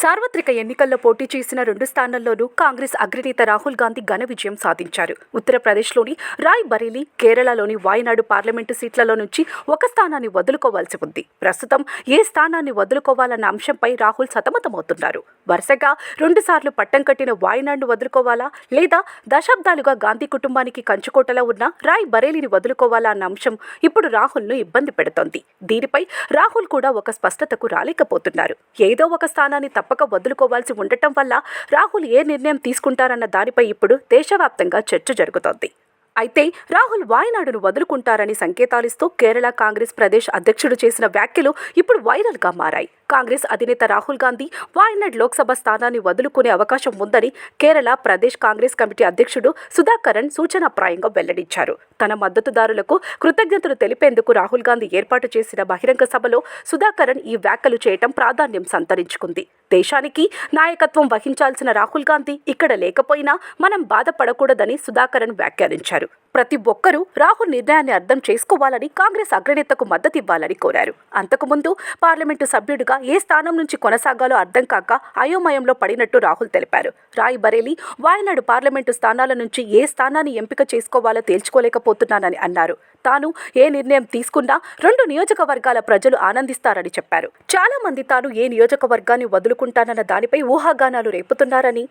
సార్వత్రిక ఎన్నికల్లో పోటీ చేసిన రెండు స్థానాల్లోనూ కాంగ్రెస్ అగ్రనేత రాహుల్ గాంధీ ఘన విజయం సాధించారు. ఉత్తరప్రదేశ్లోని రాయ్ బరేలీ కేరళలోని వాయనాడు పార్లమెంటు సీట్లలో నుంచి ఒక స్థానాన్ని వదులుకోవాల్సి ఉంది. ప్రస్తుతం ఏ స్థానాన్ని వదులుకోవాలన్న అంశంపై రాహుల్ సతమతమవుతున్నారు. వరుసగా రెండుసార్లు పట్టం కట్టిన వాయనాడును వదులుకోవాలా లేదా దశాబ్దాలుగా గాంధీ కుటుంబానికి కంచుకోటలో ఉన్న రాయ్ బరేలీని వదులుకోవాలా అన్న అంశం ఇప్పుడు రాహుల్ను ఇబ్బంది పెడుతోంది. దీనిపై రాహుల్ కూడా ఒక స్పష్టతకు రాలేకపోతున్నారు. ఏదో ఒక స్థానాన్ని తప్పక వదులుకోవాల్సి ఉండటం వల్ల రాహుల్ ఏ నిర్ణయం తీసుకుంటారన్న దానిపై ఇప్పుడు దేశవ్యాప్తంగా చర్చ జరుగుతోంది. అయితే రాహుల్ వాయనాడును వదులుకుంటారని సంకేతాలిస్తూ కేరళ కాంగ్రెస్ ప్రదేశ్ అధ్యక్షుడు చేసిన వ్యాఖ్యలు ఇప్పుడు వైరల్గా మారాయి. కాంగ్రెస్ అధినేత రాహుల్ గాంధీ వాయనాడ్ లోక్సభ స్థానాన్ని వదులుకునే అవకాశం ఉందని కేరళ ప్రదేశ్ కాంగ్రెస్ కమిటీ అధ్యక్షుడు సుధాకరన్ సూచనాప్రాయంగా వెల్లడించారు. తన మద్దతుదారులకు కృతజ్ఞతలు తెలిపేందుకు రాహుల్ గాంధీ ఏర్పాటు చేసిన బహిరంగ సభలో సుధాకరన్ ఈ వ్యాఖ్యలు చేయటం ప్రాధాన్యం సంతరించుకుంది. దేశానికి నాయకత్వం వహించాల్సిన రాహుల్ గాంధీ ఇక్కడ లేకపోయినా మనం బాధపడకూడదని సుధాకరన్ వ్యాఖ్యానించారు. ప్రతి ఒక్కరూ రాహుల్ నిర్ణయాన్ని అర్థం చేసుకోవాలని కాంగ్రెస్ అగ్రనేతకు మద్దతు ఇవ్వాలని కోరారు. అంతకుముందు పార్లమెంటు సభ్యుడిగా ఏ స్థానం నుంచి కొనసాగాలో అర్థం కాక అయోమయంలో పడినట్టు రాహుల్ తెలిపారు. రాయ్ బరేలీ వాయనాడు పార్లమెంటు స్థానాల నుంచి ఏ స్థానాన్ని ఎంపిక చేసుకోవాలో తేల్చుకోలేకపోతున్నానని అన్నారు. తాను ఏ నిర్ణయం తీసుకున్నా రెండు నియోజకవర్గాల ప్రజలు ఆనందిస్తారని చెప్పారు. చాలా మంది తాను ఏ నియోజకవర్గాన్ని వదులుకుంటానన్న దానిపై ఊహాగానాలు రేపుతున్నారని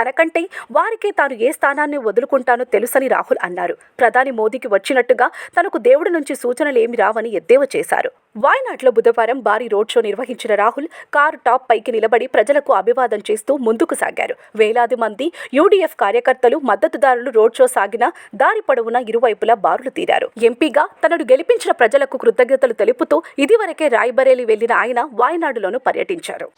తనకంటే వారికే తాను ఏ స్థానాన్ని వదులుకుంటానో తెలుసని రాహుల్ అన్నారు. ప్రధాని మోదీకి వచ్చినట్టుగా తనకు దేవుడి నుంచి సూచనలేమి రావని ఎద్దేవా చేశారు. వాయనాడ్లో బుధవారం భారీ రోడ్ షో నిర్వహించిన రాహుల్ కారు టాప్ పైకి నిలబడి ప్రజలకు అభివాదం చేస్తూ ముందుకు సాగారు. వేలాది మంది యూడీఎఫ్ కార్యకర్తలు మద్దతుదారులు రోడ్ షో సాగిన దారి పొడవున ఇరువైపులా బారులు తీరారు. ఎంపీగా తనను గెలిపించిన ప్రజలకు కృతజ్ఞతలు తెలుపుతూ ఇదివరకే రాయ్బరేలి వెళ్ళిన ఆయన వాయనాడులోనూ పర్యటించారు.